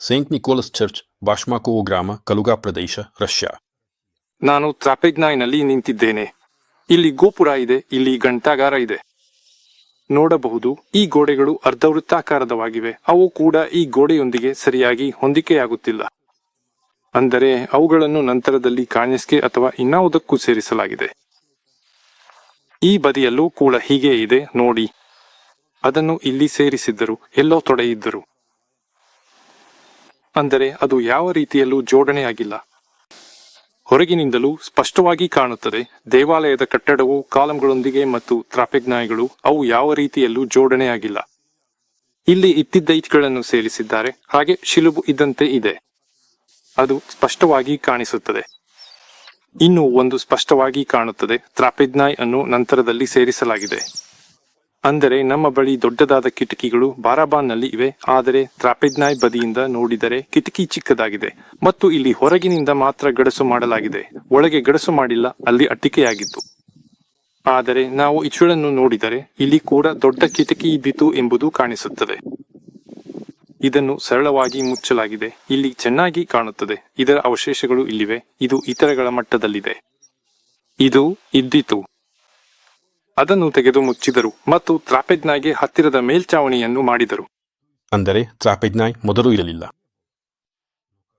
Saint Nicolas church ಬಾಷ್ಮಾಕೋವೋ ಗ್ರಾಮ ಕಲುಗಾ ಪ್ರದೇಶ Russia ನಾನು ತ್ರಾಪೆಗ್ನಾಯ್ನಲ್ಲಿ ನಿಂತಿದ್ದೇನೆ. ಇಲ್ಲಿ ಗೋಪುರ ಇದೆ, ಇಲ್ಲಿ ಗಂಟಾಗಾರ ಇದೆ. ನೋಡಬಹುದು, ಈ ಗೋಡೆಗಳು ಅರ್ಧವೃತ್ತಾಕಾರದವಾಗಿವೆ. ಅವು ಕೂಡ ಈ ಗೋಡೆಯೊಂದಿಗೆ ಸರಿಯಾಗಿ ಹೊಂದಿಕೆಯಾಗುತ್ತಿಲ್ಲ. ಅಂದರೆ ಅವುಗಳನ್ನು ನಂತರದಲ್ಲಿ ಕಾಣಿಸ್ಕೆ ಅಥವಾ ಇನ್ನಾವುದಕ್ಕೂ ಸೇರಿಸಲಾಗಿದೆ. ಈ ಬದಿಯಲ್ಲೂ ಕೂಡ ಹೀಗೆ ಇದೆ, ನೋಡಿ. ಅದನ್ನು ಇಲ್ಲಿ ಸೇರಿಸಿದ್ದರು, ಎಲ್ಲೋ ತೊಡೆಯಿದ್ದರು. ಅಂದರೆ ಅದು ಯಾವ ರೀತಿಯಲ್ಲೂ ಜೋಡಣೆಯಾಗಿಲ್ಲ. ಹೊರಗಿನಿಂದಲೂ ಸ್ಪಷ್ಟವಾಗಿ ಕಾಣುತ್ತದೆ, ದೇವಾಲಯದ ಕಟ್ಟಡವು, ಕಾಲಂಗಳೊಂದಿಗೆ ಮತ್ತು ತ್ರಾಪೆಗ್ನಾಯ್ಗಳು ಅವು ಯಾವ ರೀತಿಯಲ್ಲೂ ಜೋಡಣೆಯಾಗಿಲ್ಲ. ಇಲ್ಲಿ ಇತ್ತಿದ್ದ ಇಟ್ಗಳನ್ನು ಸೇರಿಸಿದ್ದಾರೆ, ಹಾಗೆ ಶಿಲುಬು ಇದ್ದಂತೆ ಇದೆ. ಅದು ಸ್ಪಷ್ಟವಾಗಿ ಕಾಣಿಸುತ್ತದೆ. ಇನ್ನು ಒಂದು ಸ್ಪಷ್ಟವಾಗಿ ಕಾಣುತ್ತದೆ ತ್ರಾಪಿಜ್ನಾಯ್ ಅನ್ನು ನಂತರದಲ್ಲಿ ಸೇರಿಸಲಾಗಿದೆ. ಅಂದರೆ ನಮ್ಮ ಬಳಿ ದೊಡ್ಡದಾದ ಕಿಟಕಿಗಳು ಬಾರಾಬಾನ್ನಲ್ಲಿ ಇವೆ. ಆದರೆ ತ್ರಾಪೆಗ್ನಾಯ್ ಬದಿಯಿಂದ ನೋಡಿದರೆ ಕಿಟಕಿ ಚಿಕ್ಕದಾಗಿದೆ. ಮತ್ತು ಇಲ್ಲಿ ಹೊರಗಿನಿಂದ ಮಾತ್ರ ಗಡಸು ಮಾಡಲಾಗಿದೆ. ಒಳಗೆ ಗಡಸು ಮಾಡಿಲ್ಲ, ಅಲ್ಲಿ ಅಟ್ಟಿಕೆಯಾಗಿತ್ತು ಆದರೆ ನಾವು ಇಚುಳನ್ನು ನೋಡಿದರೆ ಇಲ್ಲಿ ಕೂಡ ದೊಡ್ಡ ಕಿಟಕಿ ಇದ್ದಿತು ಎಂಬುದು ಕಾಣಿಸುತ್ತದೆ. ಇದನ್ನು ಸರಳವಾಗಿ ಮುಚ್ಚಲಾಗಿದೆ. ಇಲ್ಲಿ ಚೆನ್ನಾಗಿ ಕಾಣುತ್ತದೆ. ಇದರ ಅವಶೇಷಗಳು ಇಲ್ಲಿವೆ. ಇದು ಇತರಗಳ ಮಟ್ಟದಲ್ಲಿದೆ. ಇದು ಇದ್ದಿತು. ಅದನ್ನು ತೆಗೆದು ಮುಚ್ಚಿದರು ಮತ್ತು ತ್ರಾಪೆಜ್ನಾಯ್ಗೆ ಹತ್ತಿರದ ಮೇಲ್ಚಾವಣಿಯನ್ನು ಮಾಡಿದರು. ಅಂದರೆ ತ್ರಾಪೆಜ್ನಾಯ್ ಮೊದಲು ಇರಲಿಲ್ಲ.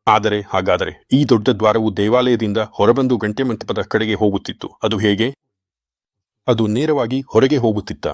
ಆದರೆ ಹಾಗಾದರೆ ಈ ದೊಡ್ಡ ದ್ವಾರವು ದೇವಾಲಯದಿಂದ ಹೊರಬಂದು ಗಂಟೆ ಮಂಟಪದ ಕಡೆಗೆ ಹೋಗುತ್ತಿತ್ತು. ಅದು ಹೇಗೆ? ಅದು ನೇರವಾಗಿ ಹೊರಗೆ ಹೋಗುತ್ತಿತ್ತ?